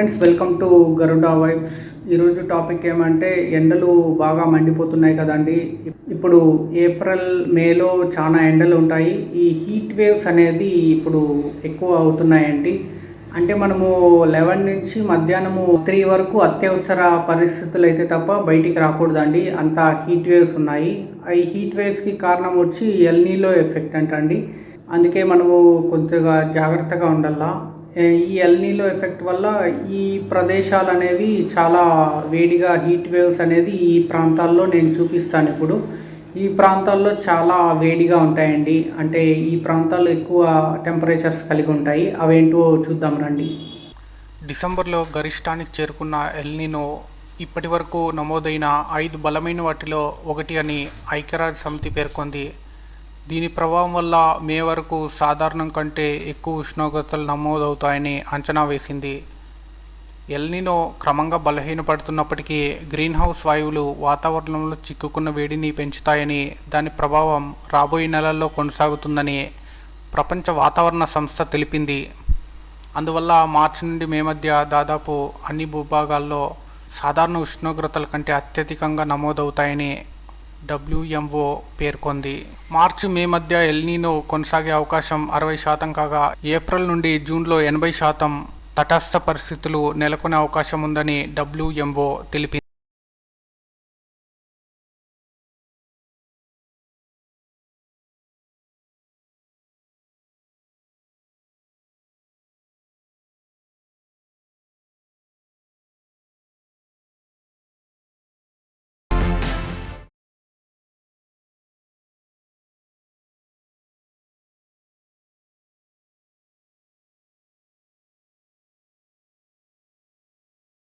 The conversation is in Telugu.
Friends welcome to Garuda vibes. ఈరోజు టాపిక్ ఏమంటే ఎండలు బాగా మండిపోతున్నాయి కదండి. ఇప్పుడు ఏప్రిల్ మేలో చాలా ఎండలు ఉంటాయి. ఈ హీట్ వేవ్స్ అనేది ఇప్పుడు ఎక్కువ అవుతున్నాయండి. అంటే మనము లెవెన్ నుంచి మధ్యాహ్నము త్రీ వరకు అత్యవసర పరిస్థితులు అయితే తప్ప బయటికి రాకూడదండి. అంత హీట్ వేవ్స్ ఉన్నాయి. ఈ హీట్ వేవ్స్కి కారణం వచ్చి ఎల్నీలో ఎఫెక్ట్ అంటండి. అందుకే మనము కొద్దిగా జాగ్రత్తగా ఉండాలా. ఈ ఎల్నీలో ఎఫెక్ట్ వల్ల ఈ ప్రదేశాలు అనేవి చాలా వేడిగా హీట్ వేవ్స్ అనేది ఈ ప్రాంతాల్లో నేను చూపిస్తాను ఇప్పుడు. ఈ ప్రాంతాల్లో చాలా వేడిగా ఉంటాయండి. అంటే ఈ ప్రాంతాల్లో ఎక్కువ టెంపరేచర్స్ కలిగి ఉంటాయి. అవేంటో చూద్దాం రండి. డిసెంబర్లో గరిష్టానికి చేరుకున్న ఎల్నినో ఇప్పటి వరకు నమోదైన ఐదు బలమైన వాటిలో ఒకటి అని ఐక్యరాజ్య సమితి పేర్కొంది. దీని ప్రభావం వల్ల మే వరకు సాధారణం కంటే ఎక్కువ ఉష్ణోగ్రతలు నమోదవుతాయని అంచనా వేసింది. ఎల్నినో క్రమంగా బలహీనపడుతున్నప్పటికీ గ్రీన్ హౌస్ వాయువులు వాతావరణంలో చిక్కుకున్న వేడిని పెంచుతాయని దాని ప్రభావం రాబోయే నెలల్లో కొనసాగుతుందని ప్రపంచ వాతావరణ సంస్థ తెలిపింది. అందువల్ల మార్చి నుండి మే మధ్య దాదాపు అన్ని భూభాగాల్లో సాధారణ ఉష్ణోగ్రతల కంటే అత్యధికంగా నమోదవుతాయని డబ్ల్యూఎంఓ పేర్కొంది. మార్చి మే మధ్య ఎల్నీనో కొనసాగే అవకాశం అరవై శాతం కాగా ఏప్రిల్ నుండి జూన్లో ఎనభై శాతం తటస్థ పరిస్థితులు నెలకొనే అవకాశం ఉందని డబ్ల్యూఎంఓ తెలిపింది.